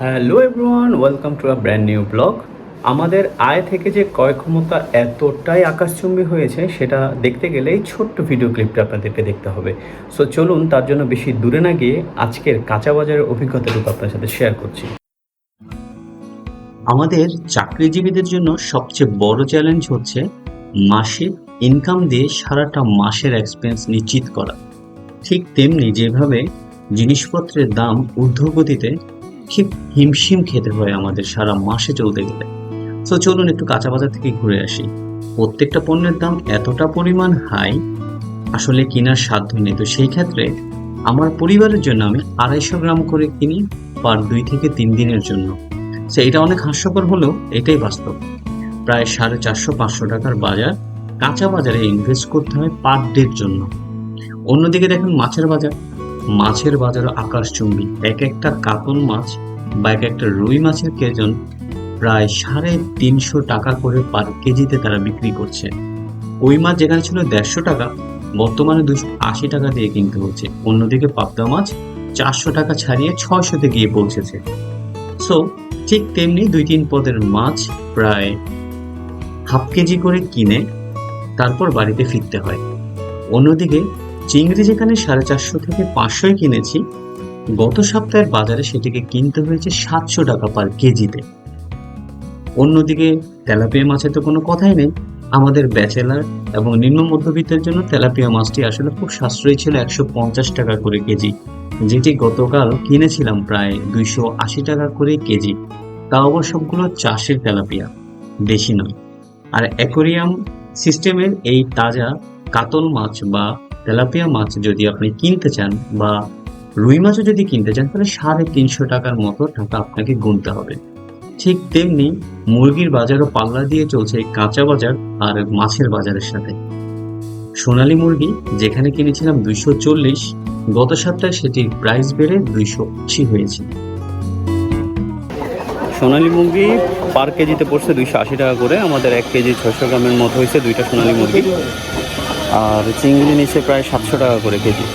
Hello everyone welcome to a brand new blog আমাদের আয় থেকে যে ক্রয় ক্ষমতা এতটাই আকাশচুম্বী হয়েছে, সেটা দেখতে গেলে এই ছোট্ট ভিডিও ক্লিপটা আপনাদেরকে দেখতে হবে। সো চলুন, তার জন্য বেশি দূরে না গিয়ে আজকের কাঁচা বাজারের অভিজ্ঞতাটুকু আপনার সাথে শেয়ার করছি। আমাদের চাকরিজীবীদের জন্য সবচেয়ে বড় চ্যালেঞ্জ হচ্ছে মাসিক ইনকাম দিয়ে সারাটা মাসের এক্সপেন্স নিশ্চিত করা। ঠিক তেমনি যেভাবে জিনিসপত্রের দাম ঊর্ধ্বগতিতে হিমশিম খেতে হয় আমাদের সারা মাসে চলতে গেলে। তো চলুন একটু কাঁচা বাজার থেকে ঘুরে আসি। প্রত্যেকটা পণ্যের দাম এতটা পরিমাণ হাই আসলে কেনার সাধ্য নেই। তো সেই ক্ষেত্রে আমার পরিবারের জন্য আমি আড়াইশো গ্রাম করে কিনি পার দুই থেকে তিন দিনের জন্য। সে এটা অনেক হাস্যকর হলেও এটাই বাস্তব। প্রায় সাড়ে চারশো পাঁচশো টাকার বাজার কাঁচা বাজারে ইনভেস্ট করতে হয় পার ডের জন্য। অন্যদিকে দেখেন মাছের বাজার। মাছের বাজারও আকাশচুম্বী। এক একটা কাতল মাছ বা এক একটা রুই মাছের কেজন প্রায় সাড়ে তিনশো টাকা করে পার কেজিতে তারা বিক্রি করছে। কই মাছ যেখানে ছিল দেড়শো টাকা, বর্তমানে দুশো আশি টাকা দিয়ে কিনতে হচ্ছে। অন্যদিকে পাবদা মাছ চারশো টাকা ছাড়িয়ে ছয়শোতে গিয়ে পৌঁছেছে। সো ঠিক তেমনি দুই তিন পদের মাছ প্রায় হাফ কেজি করে কিনে তারপর বাড়িতে ফিরতে হয়। অন্যদিকে চিংড়ি যেখানে সাড়ে চারশো থেকে পাঁচশোয় কিনেছি, গত সপ্তাহের বাজারে সেটিকে কিনতে হয়েছে সাতশো টাকা পার কেজিতে। অন্যদিকে তেলাপিয়া মাছের তো কোনো কথাই নেই। আমাদের ব্যাচেলার এবং নিম্ন মধ্যবিত্তের জন্য তেলাপিয়া মাছটি আসলে খুব সাশ্রয়ী ছিল একশো পঞ্চাশ টাকা করে কেজি, যেটি গতকাল কিনেছিলাম প্রায় দুইশো আশি টাকা করে কেজি। তা আবার সবগুলো চাষের তেলাপিয়া, দেশি নয়। আর অ্যাকোরিয়াম সিস্টেমের এই তাজা কাতল মাছ বা তেলাপিয়া মাছ যদি আপনি কিনতে চান বা রুই মাছও যদি কিনতে চান, তাহলে সাড়ে তিনশো টাকার মতো টাকা আপনাকে গুনতে হবে। ঠিক তেমনি মুরগির বাজারও পাল্লা দিয়ে চলছে কাঁচা বাজার আর মাছের বাজারের সাথে। সোনালী মুরগি, যেখানে কিনেছিলাম দুইশো চল্লিশ, গত সপ্তাহে সেটির প্রাইস বেড়ে দুইশো আশি হয়েছে। সোনালী মুরগি পার কেজিতে পড়ছে দুইশো আশি টাকা করে, আমাদের এক কেজি ছশো গ্রামের মতো হয়েছে দুইটা সোনালী মুরগি। আর চিংড়ি নিচে প্রায় সাতশো টাকা করে কেজি।